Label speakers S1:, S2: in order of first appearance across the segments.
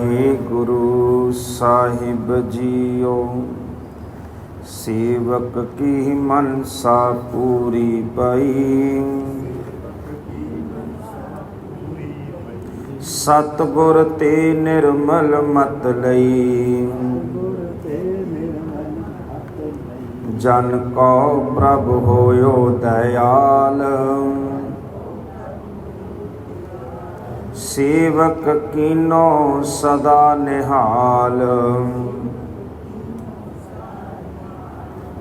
S1: ਏ Guru Sahib JIO. ਸੇਵਕ ਕੀ ਮਨਸਾ ਪੂਰੀ ਪਈ? ਸਤਗੁਰ ਤੇ ਨਿਰਮਲ ਮਤ ਲਈ। ਜਨ ਕੋ ਪ੍ਰਭ ਹੋਇਓ ਦਇਆਲ। ਸੇਵਕ ਕੀਨੋ ਸਦਾ ਨਿਹਾਲ।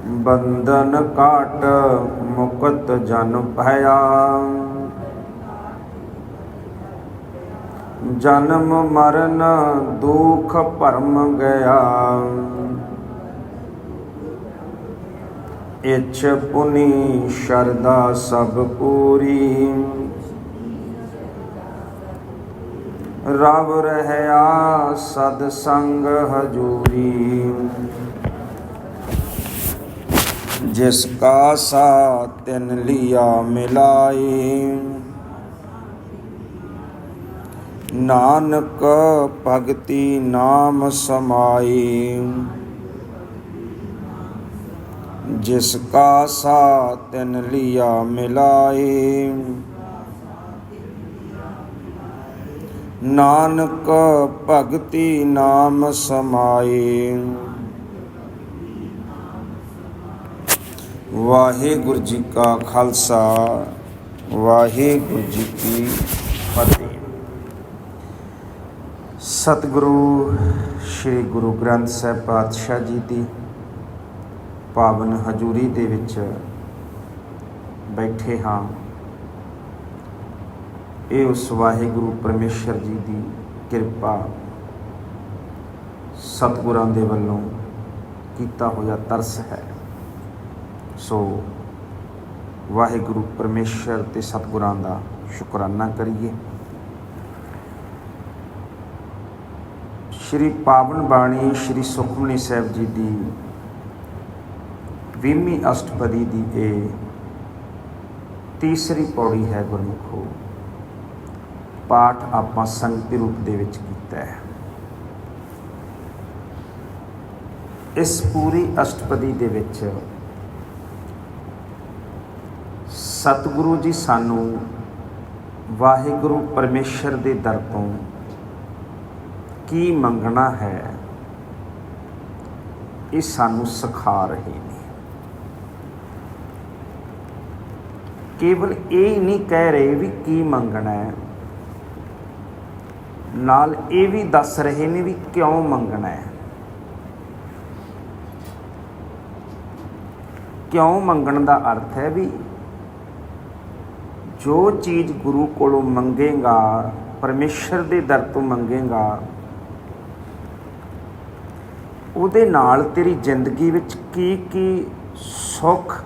S1: ਬੰਧਨ ਕਾਟ ਮੁਕਤ ਜਨ ਭਇਆ। ਜਨਮ ਮਰਨ ਦੁਖ ਭਰਮ ਗਿਆ। ਇਛ ਪੁਨੀ ਸ਼ਰਦਾ ਸਭ ਪੂਰੀ। ਰਵ ਰਹਿਆ ਸਦ ਸੰਗ ਹਜੂਰੀ। ਜਿਸ ਕਾ ਸਾ ਤਿਨ ਲਿਆ ਮਿਲਾਈ। ਨਾਨਕ ਭਗਤੀ ਨਾਮ ਸਮਾਈ। ਜਿਸ ਕਾ ਸਾ ਤਿਨ ਲਿਆ ਮਿਲਾਈ। ਨਾਨਕ ਭਗਤੀ ਨਾਮ ਸਮਾਏ। ਵਾਹਿਗੁਰੂ ਜੀ ਕਾ ਖਾਲਸਾ, ਵਾਹਿਗੁਰੂ ਜੀ ਕੀ ਫਤਿਹ। ਸਤਿਗੁਰੂ ਸ੍ਰੀ ਗੁਰੂ ਗ੍ਰੰਥ ਸਾਹਿਬ ਪਾਤਸ਼ਾਹ ਜੀ ਦੀ ਪਾਵਨ ਹਜ਼ੂਰੀ ਦੇ ਵਿੱਚ ਬੈਠੇ ਹਾਂ। ਇਹ ਉਸ ਵਾਹਿਗੁਰੂ ਪਰਮੇਸ਼ਰ ਜੀ ਦੀ ਕਿਰਪਾ ਸਤਿਗੁਰਾਂ ਦੇ ਵੱਲੋਂ ਕੀਤਾ ਹੋਇਆ ਤਰਸ ਹੈ। ਸੋ ਵਾਹਿਗੁਰੂ ਪਰਮੇਸ਼ਰ ਤੇ ਸਤਿਗੁਰਾਂ ਦਾ ਸ਼ੁਕਰਾਨਾ ਕਰੀਏ। ਸ਼੍ਰੀ ਪਾਵਨ ਬਾਣੀ ਸ਼੍ਰੀ ਸੁਖਮਨੀ ਸਾਹਿਬ ਜੀ ਦੀ 20ਵੀਂ ਅਸ਼ਟਪਦੀ ਦੀ ਇਹ ਤੀਸਰੀ ਪੌੜੀ ਹੈ ਗੁਰਮੁਖੋ। ਪਾਠ ਆਪਾਂ ਸੰਗਤੀ ਰੂਪ ਦੇ ਵਿੱਚ ਕੀਤਾ ਹੈ। ਇਸ ਪੂਰੀ ਅਸ਼ਟਪਦੀ ਦੇ ਵਿੱਚ ਸਤਿਗੁਰੂ ਜੀ ਸਾਨੂੰ ਵਾਹਿਗੁਰੂ ਪਰਮੇਸ਼ਰ ਦੇ ਦਰ ਤੋਂ ਕੀ ਮੰਗਣਾ ਹੈ, ਇਹ ਸਾਨੂੰ ਸਿਖਾ ਰਹੇ ਨੇ। ਕੇਵਲ ਇਹ ਨਹੀਂ ਕਹਿ ਰਹੇ ਵੀ ਕੀ ਮੰਗਣਾ ਹੈ ਨਾਲ ਇਹ ਵੀ ਦੱਸ ਰਹੇ ਨੇ ਵੀ ਕਿਉਂ ਮੰਗਣਾ ਹੈ। ਕਿਉਂ ਮੰਗਣ ਦਾ ਅਰਥ ਹੈ ਵੀ ਜੋ ਚੀਜ਼ ਗੁਰੂ ਕੋਲੋਂ ਮੰਗੇਗਾ, ਪਰਮੇਸ਼ਰ ਦੇ ਦਰ ਤੋਂ ਮੰਗੇਗਾ, ਉਹਦੇ ਨਾਲ ਤੇਰੀ ਜ਼ਿੰਦਗੀ ਵਿੱਚ ਕੀ ਕੀ ਸੁੱਖ,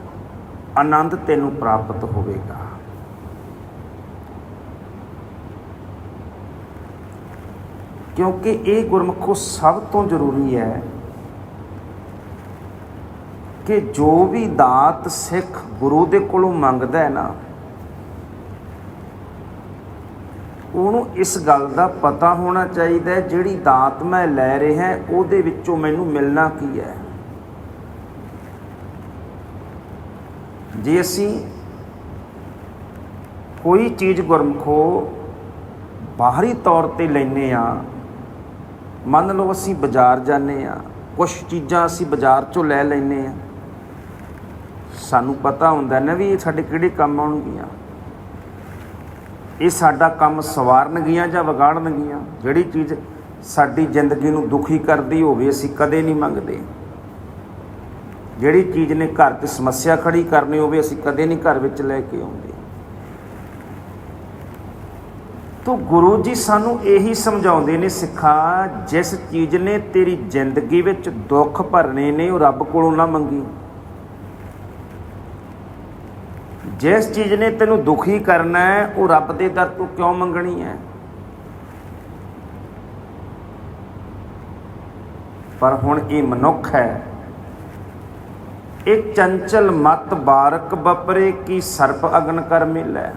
S1: ਆਨੰਦ ਤੈਨੂੰ ਪ੍ਰਾਪਤ ਹੋਵੇਗਾ। ਕਿਉਂਕਿ ਇਹ ਗੁਰਮੁਖੋ ਸਭ ਤੋਂ ਜ਼ਰੂਰੀ ਹੈ ਕਿ ਜੋ ਵੀ ਦਾਤ ਸਿੱਖ ਗੁਰੂ ਦੇ ਕੋਲੋਂ ਮੰਗਦਾ ਹੈ ਨਾ, ਉਹਨੂੰ ਇਸ ਗੱਲ ਦਾ ਪਤਾ ਹੋਣਾ ਚਾਹੀਦਾ ਹੈ, ਜਿਹੜੀ ਦਾਤ ਮੈਂ ਲੈ ਰਿਹਾ, ਉਹਦੇ ਵਿੱਚੋਂ ਮੈਨੂੰ ਮਿਲਣਾ ਕੀ ਹੈ। ਜੇ ਅਸੀਂ ਕੋਈ ਚੀਜ਼ ਗੁਰਮਖੋ ਬਾਹਰੀ ਤੌਰ ਤੇ ਲੈਨੇ ਆ ਮੰਨ ਲਓ ਅਸੀਂ ਬਾਜ਼ਾਰ ਜਾਂਦੇ ਆ ਕੁਝ ਚੀਜ਼ਾਂ ਅਸੀਂ ਬਾਜ਼ਾਰ ਚੋਂ ਲੈ ਲੈਨੇ ਆ ਸਾਨੂੰ ਪਤਾ ਹੁੰਦਾ ਨਾ ਵੀ ਇਹ ਸਾਡੇ ਕਿਹੜੇ ਕੰਮ ਆਉਣਗੀਆਂ। ਇਹ ਸਾਡਾ ਕੰਮ ਸਵਾਰਨਗੀਆਂ ਜਾਂ ਵਿਗਾੜਨਗੀਆਂ, ਜਿਹੜੀ ਚੀਜ਼ ਸਾਡੀ ਜ਼ਿੰਦਗੀ ਨੂੰ ਦੁਖੀ ਕਰਦੀ ਹੋਵੇ, ਅਸੀਂ ਕਦੇ ਨਹੀਂ ਮੰਗਦੇ। ਜਿਹੜੀ ਚੀਜ਼ ਨੇ ਘਰ 'ਚ ਸਮੱਸਿਆ ਖੜੀ ਕਰਨੀ ਹੋਵੇ, ਅਸੀਂ ਕਦੇ ਨਹੀਂ ਘਰ ਵਿੱਚ ਲੈ ਕੇ ਆਉਂਦੇ। ਤੋ ਗੁਰੂ ਜੀ ਸਾਨੂੰ ਇਹੀ ਸਮਝਾਉਂਦੇ ਨੇ, ਸਿੱਖਾ, ਜਿਸ ਚੀਜ਼ ਨੇ ਤੇਰੀ ਜ਼ਿੰਦਗੀ ਵਿੱਚ ਦੁੱਖ ਭਰਨੇ ਨੇ, ਉਹ ਰੱਬ ਕੋਲੋਂ ਨਾ ਮੰਗੀ। ਜਿਸ ਚੀਜ਼ ਨੇ ਤੈਨੂੰ ਦੁਖੀ ਕਰਨਾ ਹੈ, ਉਹ ਰੱਬ ਦੇ ਦਰ ਤੋਂ ਕਿਉਂ ਮੰਗਣੀ ਹੈ? ਪਰ ਹੁਣ ਇਹ ਮਨੁੱਖ ਹੈ। ਇਹ ਚੰਚਲ ਮਤ ਬਾਰਕ ਬਪਰੇ ਕੀ ਸਰਪ ਅਗਨ ਕਰ ਮਿਲੈ।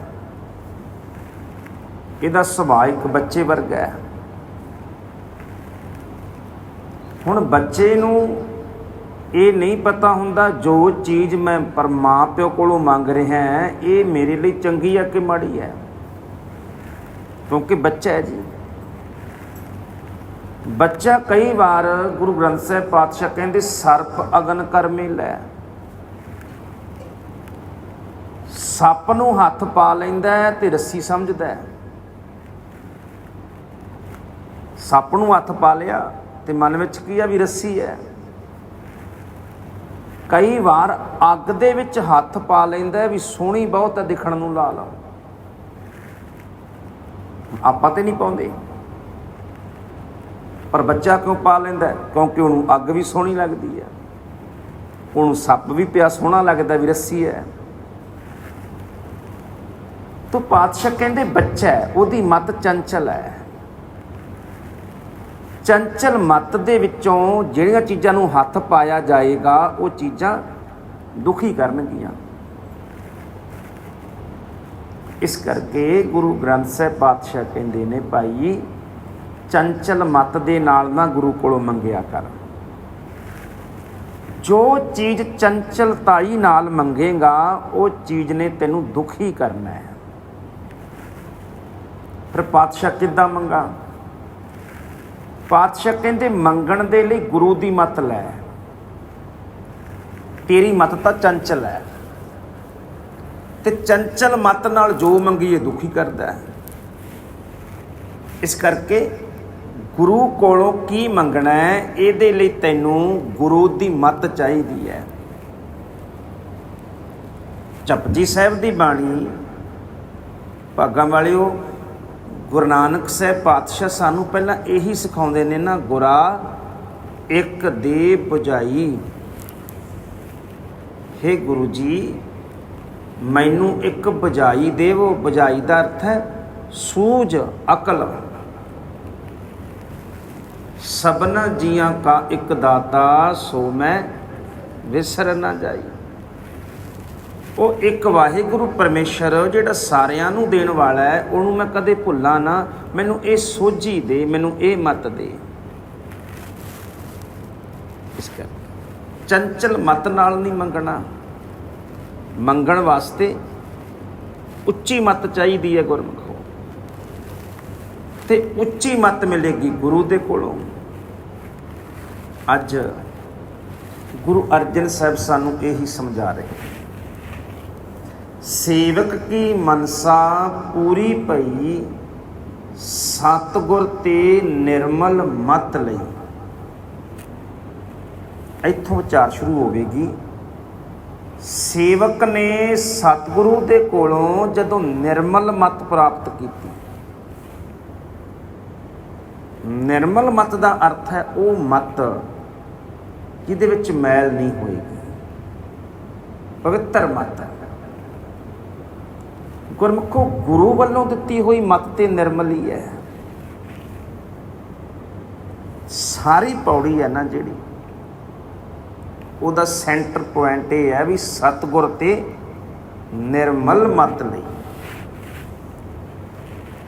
S1: ਇਹਦਾ ਸੁਭਾਅ ਇੱਕ ਬੱਚੇ ਵਰਗਾ ਹੈ। ਹੁਣ ਬੱਚੇ ਨੂੰ ਇਹ ਨਹੀਂ ਪਤਾ ਹੁੰਦਾ ਜੋ ਚੀਜ਼ ਮੈਂ ਪਰ ਮਾਂ ਪਿਓ ਕੋਲੋਂ ਮੰਗ ਰਿਹਾ ਇਹ ਮੇਰੇ ਲਈ ਚੰਗੀ ਹੈ ਕਿ ਮਾੜੀ ਹੈ ਕਿਉਂਕਿ ਬੱਚਾ ਹੈ ਜੀ। ਬੱਚਾ ਕਈ ਵਾਰ ਗੁਰੂ ਗ੍ਰੰਥ ਸਾਹਿਬ ਪਾਤਸ਼ਾਹ ਕਹਿੰਦੇ, ਸਰਪ ਅਗਨ ਕਰਮੇ ਲੈ ਸੱਪ ਨੂੰ ਹੱਥ ਪਾ ਲੈਂਦਾ ਹੈ ਤੇ ਰੱਸੀ ਸਮਝਦਾ ਹੈ। ਸੱਪ ਨੂੰ ਹੱਥ ਪਾ ਲਿਆ ਤੇ ਮਨ ਵਿੱਚ ਕੀ ਆ ਵੀ ਰੱਸੀ ਹੈ। ਕਈ ਵਾਰ ਅੱਗ ਦੇ ਵਿੱਚ ਹੱਥ ਪਾ ਲੈਂਦਾ ਵੀ ਸੋਹਣੀ ਬਹੁਤ ਹੈ, ਦਿਖਣ ਨੂੰ ਲਾ ਲਾ ਆਪਾਂ ਤੇ ਨਹੀਂ ਪਾਉਂਦੇ। ਪਰ ਬੱਚਾ ਕਿਉਂ ਪਾ ਲੈਂਦਾ ਕਿਉਂਕਿ ਉਹਨੂੰ ਅੱਗ ਵੀ ਸੋਹਣੀ ਲੱਗਦੀ ਹੈ। ਉਹਨੂੰ ਸੱਪ ਵੀ ਪਿਆ ਸੋਹਣਾ ਲੱਗਦਾ ਵੀ ਰੱਸੀ ਹੈ। ਤੋ ਪਾਤਸ਼ਾਹ ਕਹਿੰਦੇ, ਬੱਚਾ ਉਹਦੀ ਮਤ ਚੰਚਲ ਹੈ। ਚੰਚਲ ਮਤ ਦੇ ਵਿੱਚੋਂ ਜਿਹੜੀਆਂ ਚੀਜ਼ਾਂ ਨੂੰ ਹੱਥ ਪਾਇਆ ਜਾਏਗਾ, ਉਹ ਚੀਜ਼ਾਂ ਦੁਖੀ ਕਰਨਗੀਆਂ। ਇਸ ਕਰਕੇ ਗੁਰੂ ਗ੍ਰੰਥ ਸਾਹਿਬ ਪਾਤਸ਼ਾਹ ਕਹਿੰਦੇ ਨੇ, ਭਾਈ, ਚੰਚਲ ਮਤ ਦੇ ਨਾਲ ਨਾ ਗੁਰੂ ਕੋਲੋਂ ਮੰਗਿਆ ਕਰ। ਜੋ ਚੀਜ਼ ਚੰਚਲਤਾਈ ਨਾਲ ਮੰਗੇਗਾ, ਉਹ ਚੀਜ਼ ਨੇ ਤੈਨੂੰ ਦੁਖੀ ਕਰਨਾ ਹੈ। ਫਿਰ ਪਾਤਸ਼ਾਹ ਕਿੱਦਾਂ ਮੰਗਾ? ਪਾਤਸ਼ਾਹ ਕਹਿੰਦੇ, ਮੰਗਣ ਦੇ ਲਈ ਗੁਰੂ ਦੀ ਮਤ ਲੈ। ਤੇਰੀ ਮਤ ਤਾਂ ਚੰਚਲ ਹੈ। ਤੇ ਚੰਚਲ ਮਤ ਨਾਲ ਜੋ ਮੰਗੀਏ ਦੁਖੀ ਕਰਦਾ ਹੈ। ਇਸ ਕਰਕੇ ਗੁਰੂ ਕੋਲੋਂ ਕੀ ਮੰਗਣਾ ਹੈ, ਇਹਦੇ ਲਈ ਤੈਨੂੰ ਗੁਰੂ ਦੀ ਮਤ ਚਾਹੀਦੀ ਹੈ। ਜਪਜੀ ਸਾਹਿਬ ਦੀ ਬਾਣੀ, ਭਾਗਾਂ ਵਾਲਿਓ ਗੁਰੂ ਨਾਨਕ ਸਾਹਿਬ ਪਾਤਸ਼ਾਹ ਸਾਨੂੰ ਪਹਿਲਾਂ ਇਹੀ ਸਿਖਾਉਂਦੇ ਨੇ ਨਾ, ਗੁਰਾ ਇੱਕ ਦੇ 부ਝਾਈ हे ਗੁਰੂ ਜੀ, ਮੈਨੂੰ ਇੱਕ ਬੁਝਾਈ ਦੇਵੋ, ਬੁਝਾਈ ਦਾ ਅਰਥ ਹੈ ਸੂਝ ਅਕਲ। ਸਭਨਾ ਜੀਆਂ ਕਾ ਇੱਕ ਦਾਤਾ, ਸੋ ਮੈਂ ਵਿਸਰ ਨਾ ਜਾਈ। ਉਹ ਇੱਕ ਵਾਹਿਗੁਰੂ ਪਰਮੇਸ਼ਰ, ਜਿਹੜਾ ਸਾਰਿਆਂ ਨੂੰ ਦੇਣ ਵਾਲਾ ਹੈ, ਉਹਨੂੰ ਮੈਂ ਕਦੇ ਭੁੱਲਾਂ ਨਾ। ਮੈਨੂੰ ਇਹ ਸੋਝੀ ਦੇ, ਮੈਨੂੰ ਇਹ ਮਤ ਦੇ। ਇਸ ਕਰ ਚੰਚਲ ਮਤ ਨਾਲ ਨਹੀਂ ਮੰਗਣਾ। ਮੰਗਣ ਵਾਸਤੇ ਉੱਚੀ ਮਤ ਚਾਹੀਦੀ ਹੈ ਗੁਰਮੁਖੋ। ਤੇ ਉੱਚੀ ਮਤ ਮਿਲੇਗੀ ਗੁਰੂ ਦੇ ਕੋਲੋਂ। ਅੱਜ ਗੁਰੂ ਅਰਜਨ ਸਾਹਿਬ ਸਾਨੂੰ ਇਹੀ ਸਮਝਾ ਰਹੇ ਸੇਵਕ ਕੀ ਮਨਸਾ ਪੂਰੀ ਭਈ? ਸਤਗੁਰ ਤੇ ਨਿਰਮਲ ਮਤ ਲਈ। ਇੱਥੋਂ ਵਿਚਾਰ ਸ਼ੁਰੂ ਹੋਵੇਗੀ। ਸੇਵਕ ਨੇ ਸਤਿਗੁਰੂ ਦੇ ਕੋਲੋਂ ਜਦੋਂ ਨਿਰਮਲ ਮਤ ਪ੍ਰਾਪਤ ਕੀਤੀ। ਨਿਰਮਲ ਮਤ ਦਾ ਅਰਥ ਹੈ ਉਹ ਮਤ ਜਿਹਦੇ ਵਿੱਚ ਮੈਲ ਨਹੀਂ ਹੋਏਗੀ। ਪਵਿੱਤਰ ਮਤ। ਹੈ ਗੁਰਮੁਖੋ ਗੁਰੂ ਵੱਲੋਂ ਦਿੱਤੀ ਹੋਈ ਮਤ ਤੇ ਨਿਰਮਲ ਹੀ ਹੈ। ਸਾਰੀ ਪੌੜੀ ਹੈ ਨਾ ਜਿਹੜੀ, ਉਹਦਾ ਸੈਂਟਰ ਪੁਆਇੰਟ ਇਹ ਹੈ ਵੀ ਸਤਗੁਰ ਤੇ ਨਿਰਮਲ ਮਤ ਲਈ।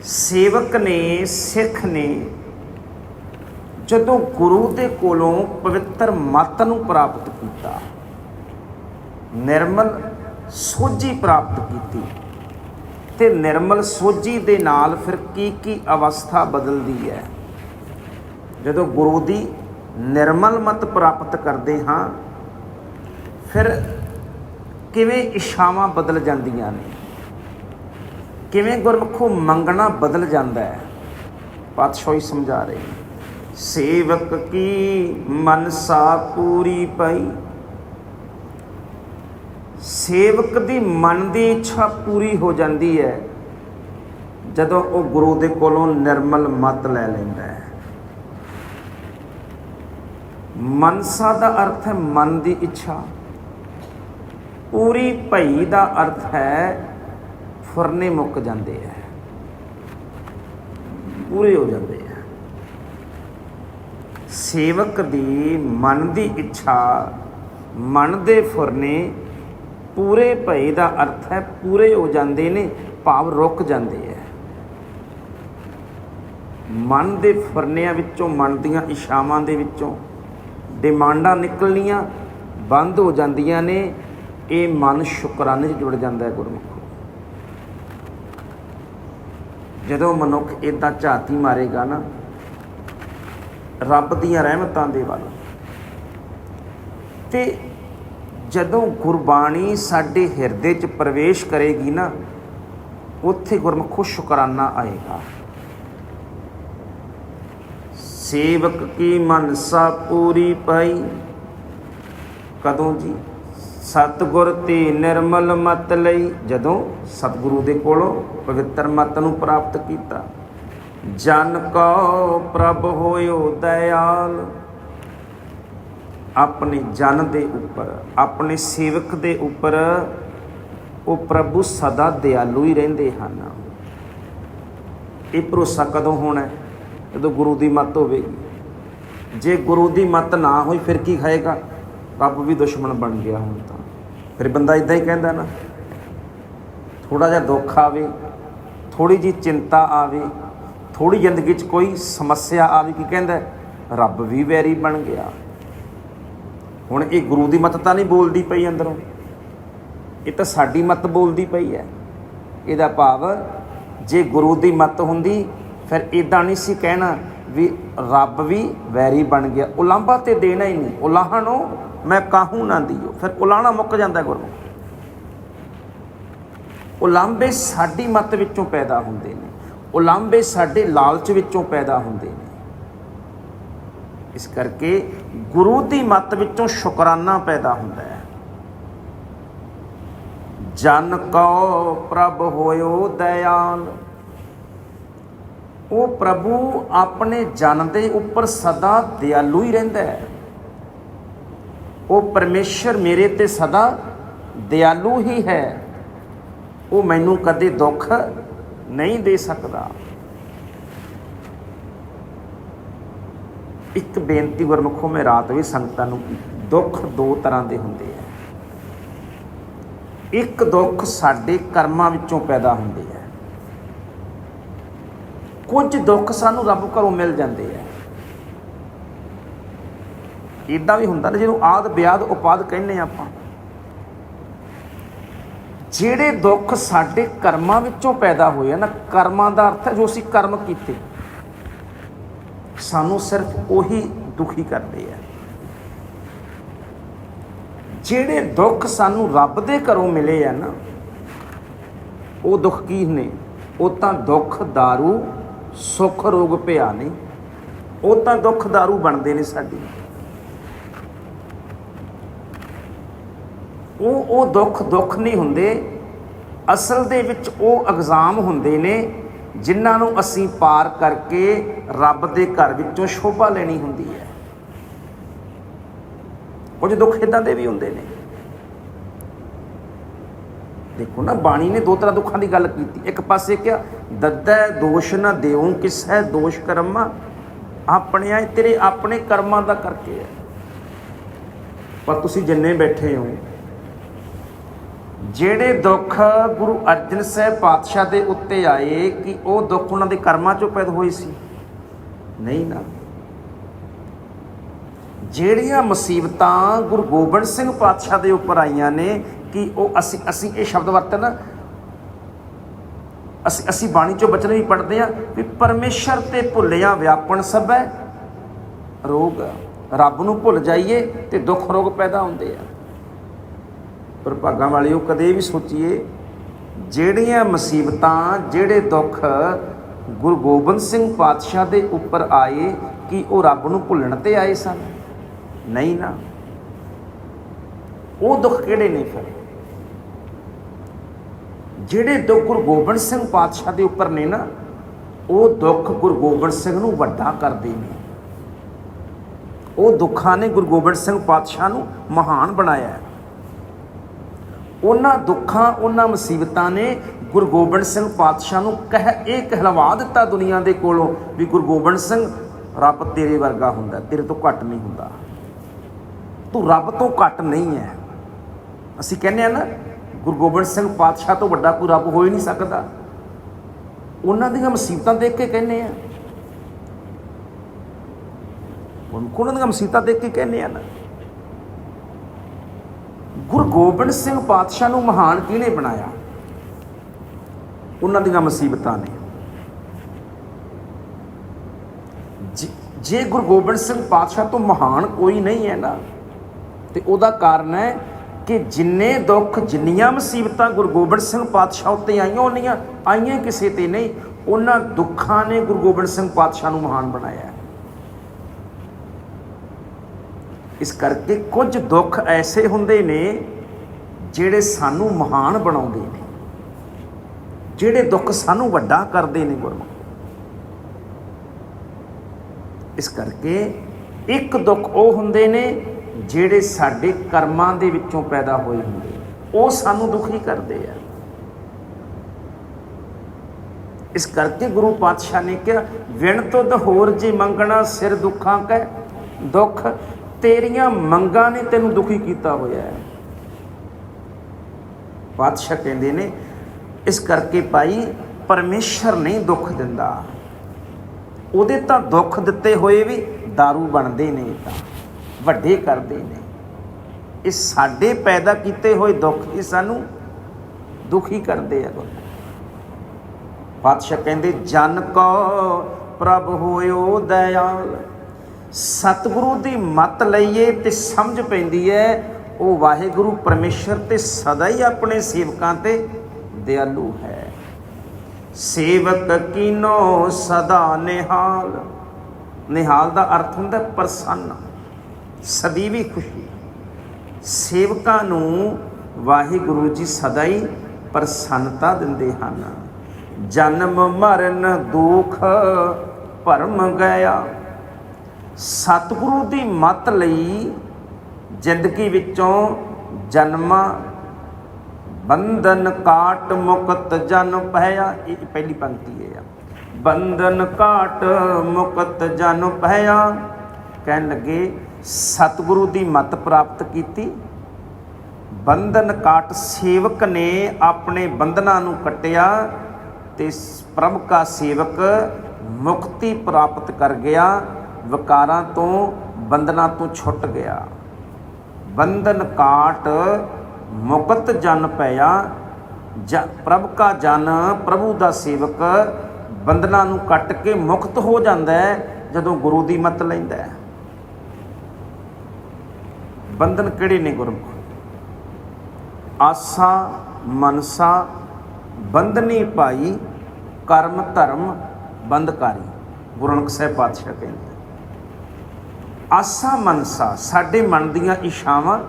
S1: ਸੇਵਕ ਨੇ, ਸਿੱਖ ਨੇ ਜਦੋਂ ਗੁਰੂ ਦੇ ਕੋਲੋਂ ਪਵਿੱਤਰ ਮਤ ਨੂੰ ਪ੍ਰਾਪਤ ਕੀਤਾ, ਨਿਰਮਲ ਸੋਝੀ ਪ੍ਰਾਪਤ ਕੀਤੀ ਤੇ ਨਿਰਮਲ ਸੋਝੀ ਦੇ ਨਾਲ ਫਿਰ ਕੀ ਕੀ ਅਵਸਥਾ ਬਦਲਦੀ ਹੈ? ਜਦੋਂ ਗੁਰੂ ਦੀ ਨਿਰਮਲ ਮਤ ਪ੍ਰਾਪਤ ਕਰਦੇ ਹਾਂ, ਫਿਰ ਕਿਵੇਂ ਇਸ਼ਾਵਾਂ ਬਦਲ ਜਾਂਦੀਆਂ ਨੇ? ਕਿਵੇਂ ਗੁਰਮੁਖੋ ਮੰਗਣਾ ਬਦਲ ਜਾਂਦਾ ਹੈ? ਪਾਤਸ਼ਾਹੀ ਸਮਝਾ ਰਹੇ ਸੇਵਕ ਕੀ ਮਨਸਾ ਪੂਰੀ ਪਈ ਸੇਵਕ ਦੀ ਮਨ ਦੀ ਇੱਛਾ ਪੂਰੀ ਹੋ ਜਾਂਦੀ ਹੈ ਜਦੋਂ ਉਹ ਗੁਰੂ ਦੇ ਕੋਲੋਂ ਨਿਰਮਲ ਮਤ ਲੈ ਲੈਂਦਾ ਹੈ। ਮਨਸਾ ਦਾ ਅਰਥ ਹੈ ਮਨ ਦੀ ਇੱਛਾ। ਪੂਰੀ ਭਈ ਦਾ ਅਰਥ ਹੈ ਫੁਰਨੇ ਮੁੱਕ ਜਾਂਦੇ ਹੈ। ਪੂਰੇ ਹੋ ਜਾਂਦੇ ਹੈ। ਸੇਵਕ ਦੀ ਮਨ ਦੀ ਇੱਛਾ ਮਨ ਦੇ ਫੁਰਨੇ ਪੂਰੇ ਭਏ ਦਾ ਅਰਥ ਹੈ, ਪੂਰੇ ਹੋ ਜਾਂਦੇ ਨੇ, ਭਾਵ ਰੁਕ ਜਾਂਦੇ ਹੈ ਮਨ ਦੇ ਫਰਨਿਆਂ ਵਿੱਚੋਂ, ਮਨ ਦੀਆਂ ਇਸ਼ਾਵਾਂ ਦੇ ਵਿੱਚੋਂ ਡਿਮਾਂਡਾਂ ਨਿਕਲਣੀਆਂ ਬੰਦ ਹੋ ਜਾਂਦੀਆਂ ਨੇ, ਇਹ ਮਨ ਸ਼ੁਕਰਾਨੇ 'ਚ ਜੁੜ ਜਾਂਦਾ ਹੈ ਗੁਰਮੁਖੋ। ਜਦੋਂ ਮਨੁੱਖ ਇਦਾਂ ਝਾਤੀ ਮਾਰੇਗਾ ਨਾ, ਰੱਬ ਦੀਆਂ ਰਹਿਮਤਾਂ ਦੇ ਵੱਲ, ਤੇ ਜਦੋਂ ਗੁਰਬਾਣੀ ਸਾਡੇ ਹਿਰਦੇ 'ਚ ਪ੍ਰਵੇਸ਼ ਕਰੇਗੀ ਨਾ, ਉੱਥੇ ਗੁਰਮੁਖੋ ਸ਼ੁਕਰਾਨਾ ਆਏਗਾ। ਸੇਵਕ ਕੀ ਮਨਸਾ ਪੂਰੀ ਪਾਈ? ਕਦੋਂ ਜੀ? ਸਤਗੁਰ ਤੇ ਨਿਰਮਲ ਮਤ ਲਈ। ਜਦੋਂ ਸਤਿਗੁਰੂ ਦੇ ਕੋਲੋਂ ਪਵਿੱਤਰ ਮਤ ਨੂੰ ਪ੍ਰਾਪਤ ਕੀਤਾ। ਜਨ ਕੋ ਪ੍ਰਭ ਹੋਇਓ ਦਇਆਲ। ਆਪਣੇ ਜਨ ਦੇ ਉੱਪਰ, ਆਪਣੇ ਸੇਵਕ ਦੇ ਉੱਪਰ ਉਹ ਪ੍ਰਭੂ ਸਦਾ ਦਿਆਲੂ ਹੀ ਰਹਿੰਦੇ ਹਨ। ਇਹ ਭਰੋਸਾ ਕਦੋਂ ਹੋਣਾ ਜਦੋਂ ਗੁਰੂ ਦੀ ਮੱਤ ਹੋਵੇਗੀ। ਜੇ ਗੁਰੂ ਦੀ ਮੱਤ ਨਾ ਹੋਈ, ਫਿਰ ਕੀ ਖਾਏਗਾ? ਰੱਬ ਵੀ ਦੁਸ਼ਮਣ ਬਣ ਗਿਆ ਹੁਣ ਤਾਂ। ਫਿਰ ਬੰਦਾ ਇਦਾਂ ਹੀ ਕਹਿੰਦਾ ਨਾ ਥੋੜਾ ਜਿਹਾ ਦੁੱਖ ਆਵੇ ਥੋੜੀ ਜੀ ਚਿੰਤਾ ਆਵੇ ਥੋੜੀ ਜ਼ਿੰਦਗੀ 'ਚ ਕੋਈ ਸਮੱਸਿਆ ਆਵੇ, ਕੀ ਕਹਿੰਦਾ ਰੱਬ ਵੀ ਵੈਰੀ ਬਣ ਗਿਆ। ਹੁਣ ਇਹ ਗੁਰੂ ਦੀ ਮਤ ਤਾਂ ਨਹੀਂ ਬੋਲਦੀ ਪਈ ਅੰਦਰੋਂ। ਇਹ ਤਾਂ ਸਾਡੀ ਮਤ ਬੋਲਦੀ ਪਈ ਹੈ। ਇਹਦਾ ਭਾਵ ਜੇ ਗੁਰੂ ਦੀ ਮਤ ਹੁੰਦੀ, ਫਿਰ ਇਦਾਂ ਨਹੀਂ ਸੀ ਕਹਿਣਾ ਵੀ ਰੱਬ ਵੀ ਵੈਰੀ ਬਣ ਗਿਆ। ਉਲਾਂਭਾ ਤੇ ਦੇਣਾ ਹੀ ਨਹੀਂ। ਉਲਾਹਣੋ ਮੈਂ ਕਾਹੂ ਨਾ ਦਿਓ। ਫਿਰ ਉਲਾਣਾ ਮੁੱਕ ਜਾਂਦਾ ਗੁਰੂ। ਉਲਾਂਭੇ ਸਾਡੀ ਮੱਤ ਵਿੱਚੋਂ ਪੈਦਾ ਹੁੰਦੇ ਨੇ। ਉਲਾਂਭੇ ਸਾਡੇ ਲਾਲਚ ਵਿੱਚੋਂ ਪੈਦਾ ਹੁੰਦੇ ਨੇ। ਇਸ ਕਰਕੇ ਗੁਰੂ ਦੀ ਮੱਤ ਵਿੱਚੋਂ ਸ਼ੁਕਰਾਨਾ ਪੈਦਾ ਹੁੰਦਾ ਹੈ। ਜਨ ਕੋ ਪ੍ਰਭ ਹੋਇਓ ਦਇਆਲ। ਉਹ ਪ੍ਰਭੂ ਆਪਣੇ ਜਨ ਦੇ ਉੱਪਰ ਸਦਾ ਦਿਆਲੂ ਹੀ ਰਹਿੰਦਾ ਹੈ। ਉਹ ਪਰਮੇਸ਼ਰ ਮੇਰੇ ਤੇ ਸਦਾ ਦਿਆਲੂ ਹੀ ਹੈ। ਉਹ ਮੈਨੂੰ ਕਦੇ ਦੁੱਖ ਨਹੀਂ ਦੇ ਸਕਦਾ। ਇੱਕ ਬੇਨਤੀ ਗੁਰਮੁਖੋ ਮੈਂ ਰਾਤ ਵੀ ਸੰਗਤਾਂ ਨੂੰ ਦੁੱਖ ਦੋ ਤਰ੍ਹਾਂ ਦੇ ਹੁੰਦੇ ਆ। ਇੱਕ ਦੁੱਖ ਸਾਡੇ ਕਰਮਾਂ ਵਿੱਚੋਂ ਪੈਦਾ ਹੁੰਦੇ ਆ। ਕੁਝ ਦੁੱਖ ਸਾਨੂੰ ਰੱਬ ਘਰੋਂ ਮਿਲ ਜਾਂਦੇ ਆ। ਇਦਾਂ ਵੀ ਹੁੰਦਾ ਨਾ, ਜਿਹਨੂੰ ਆਦ ਬਿਆਦ ਉਪਾਦ ਕਹਿੰਦੇ ਆ ਆਪਾਂ। ਜਿਹੜੇ ਦੁੱਖ ਸਾਡੇ ਕਰਮਾਂ ਵਿੱਚੋਂ ਪੈਦਾ ਹੋਏ ਆ ਨਾ, ਕਰਮਾਂ ਦਾ ਅਰਥ ਹੈ ਜੋ ਅਸੀਂ ਕਰਮ ਕੀਤੇ। ਸਾਨੂੰ ਸਿਰਫ ਉਹੀ ਦੁਖੀ ਕਰਦੇ ਆ ਜਿਹੜੇ ਦੁੱਖ ਸਾਨੂੰ ਰੱਬ ਦੇ ਘਰੋਂ ਮਿਲੇ ਆ ਨਾ ਉਹ ਦੁੱਖ ਕੀ ਨੇ ਉਹ ਤਾਂ ਦੁੱਖ दारू ਸੁੱਖ ਰੋਗ ਭਿਆ ਨਹੀਂ ਉਹ ਤਾਂ ਦੁੱਖ दारू ਬਣਦੇ ਨੇ ਸਾਡੀ ਉਹ ਉਹ ਦੁੱਖ ਦੁੱਖ ਨਹੀਂ ਹੁੰਦੇ ਅਸਲ ਦੇ ਵਿੱਚ ਉਹ ਐਗਜ਼ਾਮ ਹੁੰਦੇ ਨੇ ਜਿਨ੍ਹਾਂ ਨੂੰ ਅਸੀਂ ਪਾਰ ਕਰਕੇ ਰੱਬ ਦੇ ਘਰ ਵਿੱਚੋਂ ਸ਼ੋਭਾ ਲੈਣੀ ਹੁੰਦੀ ਹੈ। ਕੁਝ ਦੁੱਖ ਇਦਾਂ ਦੇ ਵੀ ਹੁੰਦੇ ਨੇ। ਦੇਖੋ ਨਾ, ਬਾਣੀ ਨੇ ਦੋ ਤਰ੍ਹਾਂ ਦੁੱਖਾਂ ਦੀ ਗੱਲ ਕੀਤੀ। ਇੱਕ ਪਾਸੇ ਕਿਹਾ, ਦੱਦੈ ਦੋਸ਼ ਨਾ ਦਿਉ ਕਿਸੈ ਦੋਸ਼ ਕਰਮਾ? ਆਪਣਿਆਂ ਤੇਰੇ ਆਪਣੇ ਕਰਮਾਂ ਦਾ ਕਰਕੇ ਹੈ। ਪਰ ਤੁਸੀਂ ਜਿੰਨੇ ਬੈਠੇ ਹੋ ਜਿਹੜੇ ਦੁੱਖ ਗੁਰੂ ਅਰਜਨ ਸਾਹਿਬ ਪਾਤਸ਼ਾਹ ਦੇ ਉੱਤੇ ਆਏ ਕਿ ਉਹ ਦੁੱਖ ਉਹਨਾਂ ਦੇ ਕਰਮਾਂ ਚੋਂ ਪੈਦਾ ਹੋਏ ਸੀ? ਨਹੀਂ ਨਾ। ਜਿਹੜੀਆਂ ਮੁਸੀਬਤਾਂ ਗੁਰੂ ਗੋਬਿੰਦ ਸਿੰਘ ਪਾਤਸ਼ਾਹ ਦੇ ਉੱਪਰ ਆਈਆਂ ਨੇ ਕਿ ਉਹ ਅਸੀਂ ਅਸੀਂ ਇਹ ਸ਼ਬਦ ਵਰਤਨ ਅਸੀਂ ਅਸੀਂ ਬਾਣੀ ਚੋਂ ਬਚਨ ਵੀ ਪੜ੍ਹਦੇ ਆ ਵੀ ਪਰਮੇਸ਼ਰ ਤੇ ਭੁੱਲਿਆ ਵਿਆਪਣ ਸਭੈ ਰੋਗ ਰੱਬ ਨੂੰ ਭੁੱਲ ਜਾਈਏ ਤੇ ਦੁੱਖ ਰੋਗ ਪੈਦਾ ਹੁੰਦੇ ਆ। ਪਰ ਭਾਗਾਂ ਉਹ ਕਦੇ ਵੀ ਸੋਚੀਏ, ਜਿਹੜੀਆਂ ਮੁਸੀਬਤਾਂ, ਜਿਹੜੇ ਦੁੱਖ ਗੁਰੂ ਗੋਬਿੰਦ ਸਿੰਘ ਪਾਤਸ਼ਾਹ ਦੇ ਉੱਪਰ ਆਏ, ਕਿ ਉਹ ਰੱਬ ਨੂੰ ਭੁੱਲਣ ਤੇ ਆਏ ਸਨ? ਨਹੀਂ ਨਾ। ਉਹ ਦੁੱਖ ਕਿਹੜੇ ਨੇ ਫਿਰ? ਜਿਹੜੇ ਦੁੱਖ ਗੁਰੂ ਗੋਬਿੰਦ ਸਿੰਘ ਪਾਤਸ਼ਾਹ ਦੇ ਉੱਪਰ ਨੇ ਨਾ, ਉਹ ਦੁੱਖ ਗੁਰੂ ਗੋਬਿੰਦ ਸਿੰਘ ਨੂੰ ਵੱਡਾ ਕਰਦੇ ਨੇ। ਉਹ ਦੁੱਖਾਂ ਨੇ ਗੁਰੂ ਗੋਬਿੰਦ ਸਿੰਘ ਪਾਤਸ਼ਾਹ ਨੂੰ ਮਹਾਨ ਬਣਾਇਆ ਹੈ। ਉਹਨਾਂ ਦੁੱਖਾਂ, ਉਹਨਾਂ ਮੁਸੀਬਤਾਂ ਨੇ ਗੁਰੂ ਗੋਬਿੰਦ ਸਿੰਘ ਪਾਤਸ਼ਾਹ ਨੂੰ ਕਹਿ ਇਹ ਕਹਿਲਵਾ ਦਿੱਤਾ ਦੁਨੀਆ ਦੇ ਕੋਲੋਂ ਵੀ ਗੁਰੂ ਗੋਬਿੰਦ ਸਿੰਘ, ਰੱਬ ਤੇਰੇ ਵਰਗਾ ਹੁੰਦਾ, ਤੇਰੇ ਤੋਂ ਘੱਟ ਨਹੀਂ ਹੁੰਦਾ। ਤੂੰ ਰੱਬ ਤੋਂ ਘੱਟ ਨਹੀਂ ਹੈ। ਅਸੀਂ ਕਹਿੰਦੇ ਆ ਨਾ, ਗੁਰੂ ਗੋਬਿੰਦ ਸਿੰਘ ਪਾਤਸ਼ਾਹ ਤੋਂ ਵੱਡਾ ਕੋਈ ਰੱਬ ਹੋ ਹੀ ਨਹੀਂ ਸਕਦਾ। ਉਹਨਾਂ ਦੀਆਂ ਮੁਸੀਬਤਾਂ ਦੇਖ ਕੇ ਕਹਿੰਦੇ ਆ ਗੁਰਮੁਖ ਉਹਨਾਂ ਦੀਆਂ ਮੁਸੀਬਤਾਂ ਦੇਖ ਕੇ ਕਹਿੰਦੇ ਆ ਨਾ। ਗੁਰੂ ਗੋਬਿੰਦ ਸਿੰਘ ਪਾਤਸ਼ਾਹ ਨੂੰ ਮਹਾਨ ਕਿਹਨੇ ਬਣਾਇਆ? ਉਹਨਾਂ ਦੀਆਂ ਮੁਸੀਬਤਾਂ ਨੇ। ਜੇ- ਗੁਰੂ ਗੋਬਿੰਦ ਸਿੰਘ ਪਾਤਸ਼ਾਹ ਤੋਂ ਮਹਾਨ ਕੋਈ ਨਹੀਂ ਹੈ ਨਾ, ਤੇ ਉਹਦਾ ਕਾਰਨ ਹੈ ਕਿ ਜਿੰਨੇ ਦੁੱਖ, ਜਿੰਨੀਆਂ ਮੁਸੀਬਤਾਂ ਗੁਰੂ ਗੋਬਿੰਦ ਸਿੰਘ ਪਾਤਸ਼ਾਹ ਉੱਤੇ ਆਈਆਂ ਉਹਨੀਆਂ ਆਈਆਂ ਕਿਸੇ ਤੇ ਨਹੀਂ, ਉਹਨਾਂ ਦੁੱਖਾਂ ਨੇ ਗੁਰੂ ਗੋਬਿੰਦ ਸਿੰਘ ਪਾਤਸ਼ਾਹ ਨੂੰ ਮਹਾਨ ਬਣਾਇਆ ਹੈ। ਇਸ ਕਰਕੇ ਕੁਝ ਦੁੱਖ ਐਸੇ ਹੁੰਦੇ ਨੇ ਜਿਹੜੇ ਸਾਨੂੰ ਮਹਾਨ ਬਣਾਉਂਦੇ ਨੇ, ਜਿਹੜੇ ਦੁੱਖ ਸਾਨੂੰ ਵੱਡਾ ਕਰਦੇ ਨੇ ਗੁਰਮੁਖ। ਇਸ ਕਰਕੇ ਇੱਕ ਦੁੱਖ ਉਹ ਹੁੰਦੇ ਨੇ ਜਿਹੜੇ ਸਾਡੇ ਕਰਮਾਂ ਦੇ ਵਿੱਚੋਂ ਪੈਦਾ ਹੋਏ ਹੁੰਦੇ ਉਹ ਸਾਨੂੰ ਦੁਖੀ ਕਰਦੇ ਆ। ਇਸ ਕਰਕੇ ਗੁਰੂ ਪਾਤਸ਼ਾਹ ਨੇ ਕਿਹਾ, ਵਿਣ ਤੁਧ ਹੋਰ ਜੀ ਮੰਗਣਾ ਸਿਰ ਦੁੱਖਾਂ ਕੈ ਦੁੱਖ ਤੇਰੀਆਂ ਮੰਗਾਂ ਨੇ ਤੈਨੂੰ ਦੁਖੀ ਕੀਤਾ ਹੋਇਆ ਹੈ। ਪਾਤਸ਼ਾਹ ਕਹਿੰਦੇ ਨੇ, ਇਸ ਕਰਕੇ ਭਾਈ ਪਰਮੇਸ਼ਰ ਨਹੀਂ ਦੁੱਖ ਦਿੰਦਾ। ਉਹਦੇ ਤਾਂ ਦੁੱਖ ਦਿੱਤੇ ਹੋਏ ਵੀ दारू ਬਣਦੇ ਨੇ ਤਾਂ, ਵੱਡੇ ਕਰਦੇ ਨੇ। ਇਹ ਸਾਡੇ ਪੈਦਾ ਕੀਤੇ ਹੋਏ ਦੁੱਖ ਹੀ ਸਾਨੂੰ ਦੁਖੀ ਕਰਦੇ ਆ। ਗੁਰੂ ਪਾਤਸ਼ਾਹ ਕਹਿੰਦੇ, ਜਨ ਕੋ ਪ੍ਰਭ ਹੋਇਓ ਦਇਆਲ। ਸਤਿਗੁਰੂ ਦੀ ਮਤ ਲਈਏ ਤੇ ਸਮਝ ਪੈਂਦੀ ਹੈ, ਉਹ ਵਾਹਿਗੁਰੂ ਪਰਮੇਸ਼ਰ ਤੇ ਸਦਾ ਹੀ ਆਪਣੇ ਸੇਵਕਾਂ ਤੇ ਦਿਆਲੂ ਹੈ। ਸੇਵਕ ਕੀਨੋ ਸਦਾ ਨਿਹਾਲ। ਨਿਹਾਲ ਦਾ ਅਰਥ ਹੁੰਦਾ ਪ੍ਰਸੰਨ। ਸਦੀ ਵੀ ਖੁਸ਼ੀ। ਸੇਵਕਾਂ ਨੂੰ ਵਾਹਿਗੁਰੂ ਜੀ ਸਦਾ ਹੀ ਪ੍ਰਸੰਨਤਾ ਦਿੰਦੇ ਹਨ। ਜਨਮ ਮਰਨ ਦੁੱਖ ਭਰਮ ਗਿਆ। ਸਤਿਗੁਰੂ ਦੀ ਮਤ ਲਈ ਜ਼ਿੰਦਗੀ ਵਿੱਚੋਂ ਜਨਮਾਂ, ਬੰਧਨ ਕਾਟ ਮੁਕਤ ਜਨ ਭਇਆ। ਇਹ ਪਹਿਲੀ ਪੰਕਤੀ ਹੈ ਆ। ਬੰਧਨ ਕਾਟ ਮੁਕਤ ਜਨ ਭਇਆ। ਕਹਿਣ ਲੱਗੇ, ਸਤਿਗੁਰੂ ਦੀ ਮੱਤ ਪ੍ਰਾਪਤ ਕੀਤੀ। ਬੰਧਨ ਕਾਟ ਸੇਵਕ ਨੇ ਆਪਣੇ ਬੰਧਨਾਂ ਨੂੰ ਕੱਟਿਆ ਤੇ ਪ੍ਰਭ ਕਾ ਸੇਵਕ ਮੁਕਤੀ ਪ੍ਰਾਪਤ ਕਰ ਗਿਆ। ਵਿਕਾਰਾਂ ਤੋਂ, ਬੰਧਨਾਂ ਤੋਂ ਛੁੱਟ ਗਿਆ। ਬੰਧਨ ਕਾਟ ਮੁਕਤ ਜਨ ਪਿਆ ਜ- ਪ੍ਰਭ ਕਾ ਜਨ ਪ੍ਰਭੂ ਦਾ ਸੇਵਕ, ਬੰਧਨਾਂ ਨੂੰ ਕੱਟ ਕੇ ਮੁਕਤ ਹੋ ਜਾਂਦਾ ਹੈ ਜਦੋਂ ਗੁਰੂ ਦੀ ਮਤ ਲੈਂਦਾ ਹੈ। ਬੰਧਨ ਕਿਹੜੇ ਨੇ ਗੁਰਮੁਖ? ਆਸਾ, ਮਨਸਾ ਬੰਧਨੀ ਭਾਈ ਕਰਮ ਧਰਮ ਬੰਦਕਾਰੀ ਗੁਰੂ ਨਾਨਕ ਸਾਹਿਬ ਪਾਤਸ਼ਾਹ ਕਹਿੰਦੇ ਆਸਾ ਮਨਸਾ, ਸਾਡੇ ਮਨ ਦੀਆਂ ਇਸ਼ਾਵਾਂ